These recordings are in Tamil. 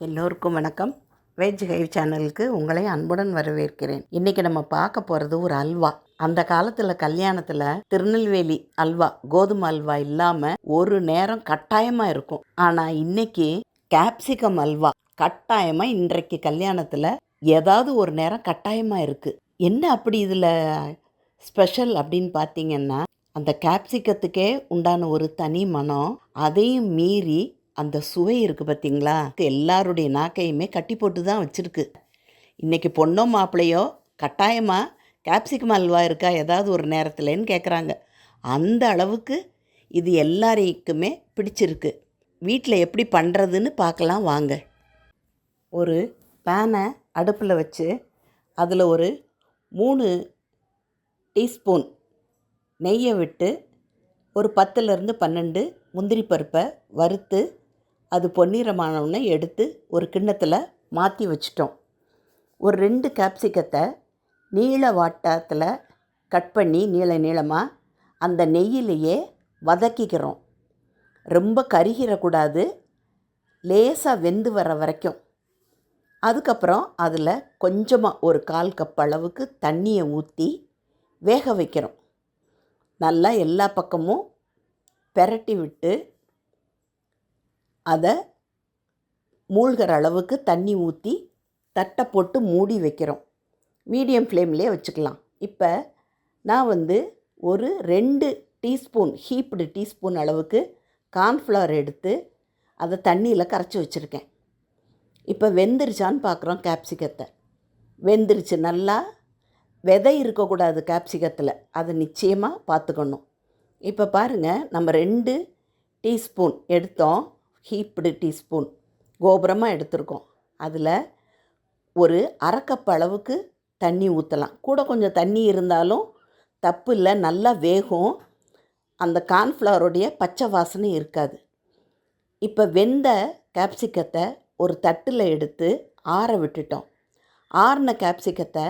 எல்லோருக்கும் வணக்கம். வெஜ் ஹைவ் சேனலுக்கு உங்களை அன்புடன் வரவேற்கிறேன். இன்றைக்கி நம்ம பார்க்க போகிறது ஒரு அல்வா. அந்த காலத்தில் கல்யாணத்தில் திருநெல்வேலி அல்வா கோதுமை அல்வா இல்லாமல் ஒரு நேரம் கட்டாயமாக இருக்கும். ஆனால் இன்றைக்கி கேப்சிகம் அல்வா கட்டாயமாக இன்றைக்கு கல்யாணத்தில் ஏதாவது ஒரு நேரம் கட்டாயமாக இருக்குது என்ன அப்படி இதில் ஸ்பெஷல் அப்படின்னு பார்த்தீங்கன்னா அந்த கேப்சிகத்துக்கே உண்டான ஒரு தனி மனம் அதையும் மீறி அந்த சுவை இருக்குது பார்த்தீங்களா எல்லாருடைய நாக்கையுமே கட்டி போட்டு தான் வச்சுருக்கு. இன்றைக்கி பொண்ணோ மாப்பிள்ளையோ கட்டாயமாக கேப்சிகம் அல்வா இருக்கா? ஏதாவது ஒரு நேரத்துலன்னு கேட்குறாங்க அந்த அளவுக்கு இது எல்லாருக்குமே பிடிச்சிருக்கு. வீட்டில் எப்படி பண்ணுறதுன்னு பார்க்கலாம் வாங்க. ஒரு பேனை அடுப்பில் வச்சு அதில் ஒரு மூணு டீஸ்பூன் நெய்யை விட்டு ஒரு பத்துலேருந்து பன்னெண்டு முந்திரி பருப்பை வறுத்து அது பொன்னிறமானவுடனே எடுத்து ஒரு கிண்ணத்தில் மாற்றி வச்சிட்டோம். ஒரு ரெண்டு கேப்சிக்கத்தை நீள வாட்டத்தில் கட் பண்ணி நீள நீளமாக அந்த நெய்யிலேயே வதக்கிக்கிறோம். ரொம்ப கருகிடக்கூடாது லேசாக வெந்து வர வரைக்கும். அதுக்கப்புறம் அதில் கொஞ்சமாக ஒரு கால் கப் அளவுக்கு தண்ணியை ஊற்றி வேக வைக்கிறோம். நல்லா எல்லா பக்கமும் பெரட்டி விட்டு அதை மூழ்கிற அளவுக்கு தண்ணி ஊற்றி தட்டை போட்டு மூடி வைக்கிறோம். மீடியம் ஃப்ளேம்லேயே வச்சுக்கலாம். இப்போ நான் வந்து ஒரு ரெண்டு டீஸ்பூன் ஹீப்டு டீஸ்பூன் அளவுக்கு கார்ன்ஃப்ளவர் எடுத்து அதை தண்ணியில் கரைச்சி வச்சுருக்கேன். இப்போ வெந்துருச்சான்னு பார்க்குறோம் கேப்சிகத்தை. வெந்துருச்சு. நல்லா விதை இருக்கக்கூடாது கேப்சிகத்தில். அதை நிச்சயமாக பார்த்துக்கணும் இப்போ பாருங்கள் நம்ம ரெண்டு டீஸ்பூன் எடுத்தோம். ஹீப்டு டீஸ்பூன் கோபுரமாக எடுத்திருக்கோம். அதில் ஒரு அரை அளவுக்கு தண்ணி ஊற்றலாம் கூட கொஞ்சம் தண்ணி இருந்தாலும் தப்பு இல்லை நல்லா வேகும். அந்த கார்ன்ஃப்ளவருடைய பச்சை வாசனை இருக்காது. இப்போ வெந்த கேப்சிக்கத்தை ஒரு தட்டில் எடுத்து ஆற விட்டுட்டோம். ஆறின கேப்சிக்கத்தை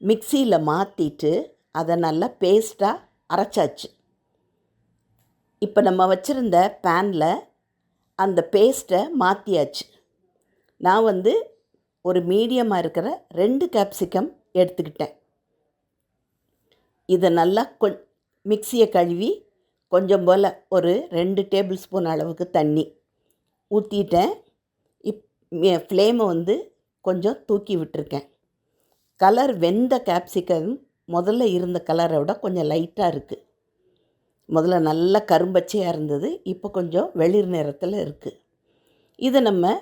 மிக்சியில் மாற்றிட்டு அதை நல்லா பேஸ்ட்டாக அரைச்சாச்சு. இப்போ நம்ம வச்சுருந்த பேனில் அந்த பேஸ்ட்டை மாற்றியாச்சு நான் வந்து ஒரு மீடியமாக இருக்கிற ரெண்டு கேப்சிகம் எடுத்துக்கிட்டேன். இதை நல்லா கொ மிக்சியை கழுவி கொஞ்சம் போல் ஒரு ரெண்டு டேபிள் ஸ்பூன் அளவுக்கு தண்ணி ஊற்றிட்டேன் இப் ஃப்ளேமை வந்து கொஞ்சம் தூக்கி விட்டுருக்கேன். கலர் வெந்த கேப்சிகம் முதல்ல இருந்த கலரை விட கொஞ்சம் லைட்டாக இருக்குது முதல்ல நல்ல கரும்பச்சையாக இருந்தது. இப்போ கொஞ்சம் வெளிர் நிறத்தில் இருக்குது இதை நம்ம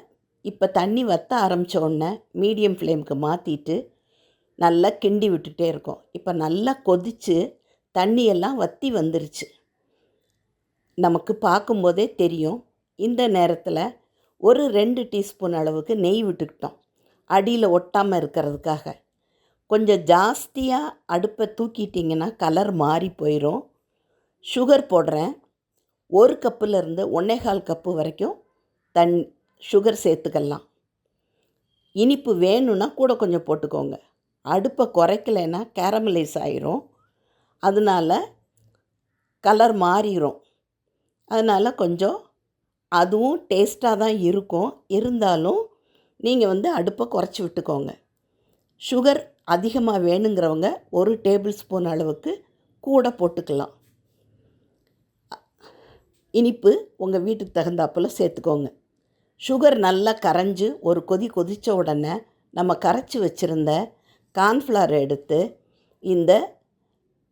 இப்போ தண்ணி வற்ற ஆரம்பித்த உடனே மீடியம் ஃப்ளேமுக்கு மாற்றிட்டு நல்லா கிண்டி விட்டுட்டே இருக்கோம். இப்போ நல்லா கொதித்து தண்ணியெல்லாம் வற்றி வந்துருச்சு. நமக்கு பார்க்கும்போதே தெரியும். இந்த நேரத்தில் ஒரு ரெண்டு டீஸ்பூன் அளவுக்கு நெய் விட்டுக்கிட்டோம். அடியில் ஒட்டாமல் இருக்கிறதுக்காக. கொஞ்சம் ஜாஸ்தியாக அடுப்பை தூக்கிட்டிங்கன்னா கலர் மாறி போயிடும் சுகர் போடுறேன். ஒரு கப்புலேருந்து ஒன்னேகால் கப்பு வரைக்கும் தன் சுகர் சேர்த்துக்கலாம். இனிப்பு வேணும்னா கூட கொஞ்சம் போட்டுக்கோங்க. அடுப்பை குறைக்கலைன்னா கேரமலைஸ் ஆயிரும். அதனால் கலர் மாறிடும் அதனால் கொஞ்சம் அதுவும் டேஸ்ட்டாக தான் இருக்கும். இருந்தாலும் நீங்கள் வந்து அடுப்பை குறைச்சி விட்டுக்கோங்க. சுகர் அதிகமாக வேணுங்கிறவங்க ஒரு டேபிள் ஸ்பூன் அளவுக்கு கூட போட்டுக்கலாம். இனிப்பு உங்கள் வீட்டுக்கு தகுந்தாப்பில் சேர்த்துக்கோங்க. சுகர் நல்லா கரைஞ்சி ஒரு கொதி கொதித்த உடனே நம்ம கரைச்சி வச்சுருந்த கார்ன்ஃப்ளவர் எடுத்து இந்த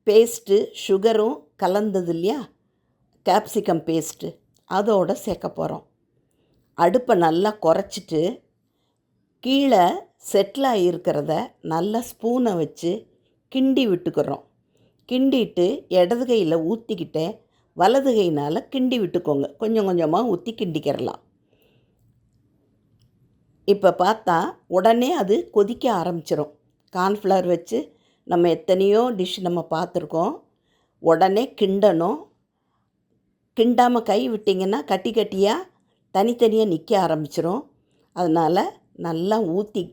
பேஸ்ட்டு சுகரும் கலந்தது இல்லையா? கேப்சிகம் பேஸ்ட்டு அதோடு சேர்க்க போகிறோம் அடுப்பை நல்லா குறைச்சிட்டு கீழே செட்டில் இருக்கிறத நல்லா ஸ்பூனை வச்சு கிண்டி விட்டுக்கிறோம். கிண்டிட்டு இடது கையில் ஊற்றிக்கிட்டே வலது கைனால் கிண்டி விட்டுக்கோங்க. கொஞ்சம் கொஞ்சமாக ஊற்றி கிண்டிக்கிறலாம். இப்போ பார்த்தா உடனே அது கொதிக்க ஆரம்பிச்சிடும் கார்ன்ஃப்ளவர் வச்சு நம்ம எத்தனையோ டிஷ் நம்ம பார்த்துருக்கோம். உடனே கிண்டணும். கிண்டாமல் கை விட்டிங்கன்னா கட்டி கட்டியாக தனித்தனியாக நிற்க ஆரம்பிச்சிரும். அதனால் நல்லா ஊற்றி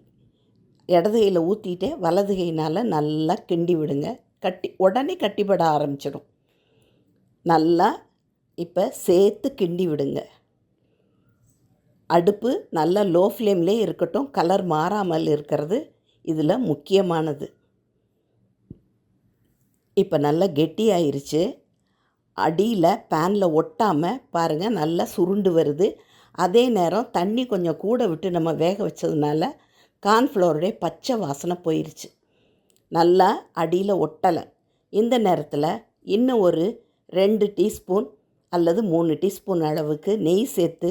இடது கையில் ஊற்றிட்டு வலது கையினால் நல்லா கிண்டி விடுங்க. கட்டி உடனே கட்டிப்பட ஆரம்பிச்சிடும் நல்லா இப்போ சேர்த்து கிண்டி விடுங்க. அடுப்பு நல்லா லோ ஃப்ளேம்லேயே இருக்கட்டும் கலர் மாறாமல் இருக்கிறது இதில் முக்கியமானது. இப்போ நல்லா கெட்டியாயிருச்சு. அடியில் பேனில் ஒட்டாமல் பாருங்கள் நல்லா சுருண்டு வருது. அதே நேரம் தண்ணி கொஞ்சம் கூட விட்டு நம்ம வேக வச்சதுனால கார்ன்ஃப்ளவருடைய பச்சை வாசனை போயிருச்சு. நல்லா அடியில் ஒட்டலை. இந்த நேரத்தில் இன்னும் ஒரு ரெண்டு டீஸ்பூன் அல்லது மூணு டீஸ்பூன் அளவுக்கு நெய் சேர்த்து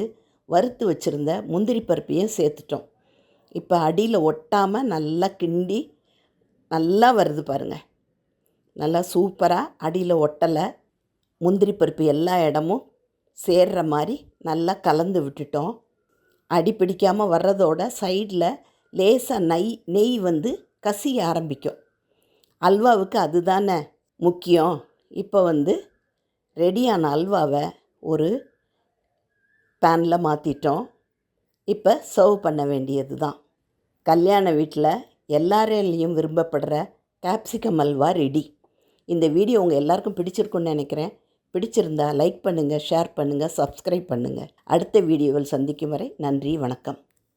வறுத்து வச்சுருந்த முந்திரி பருப்பையும் சேர்த்துட்டோம். இப்போ அடியில் ஒட்டாமல் நல்லா கிண்டி நல்லா வருது பாருங்கள் நல்லா சூப்பராக அடியில் ஒட்டலை. முந்திரி பருப்பு எல்லா இடமும் சேர்ற மாதிரி நல்லா கலந்து விட்டுட்டோம். அடி பிடிக்காமல் வர்றதோட சைடில் லேசாக நெய் நெய் வந்து கசிய ஆரம்பிக்கும். அல்வாவுக்கு அதுதானே முக்கியம். இப்போ வந்து ரெடியான அல்வாவை ஒரு பேனில் மாற்றிட்டோம் இப்போ சர்வ் பண்ண வேண்டியது தான் கல்யாண வீட்டில் எல்லாராலையும் விரும்பப்படுற கேப்சிகம் அல்வா ரெடி இந்த வீடியோ உங்கள் எல்லாருக்கும் பிடிச்சிருக்குன்னு நினைக்கிறேன். பிடிச்சிருந்தா லைக் பண்ணுங்கள் ஷேர் பண்ணுங்கள் சப்ஸ்கிரைப் பண்ணுங்கள் அடுத்த வீடியோவில் சந்திக்கும் வரை நன்றி வணக்கம்.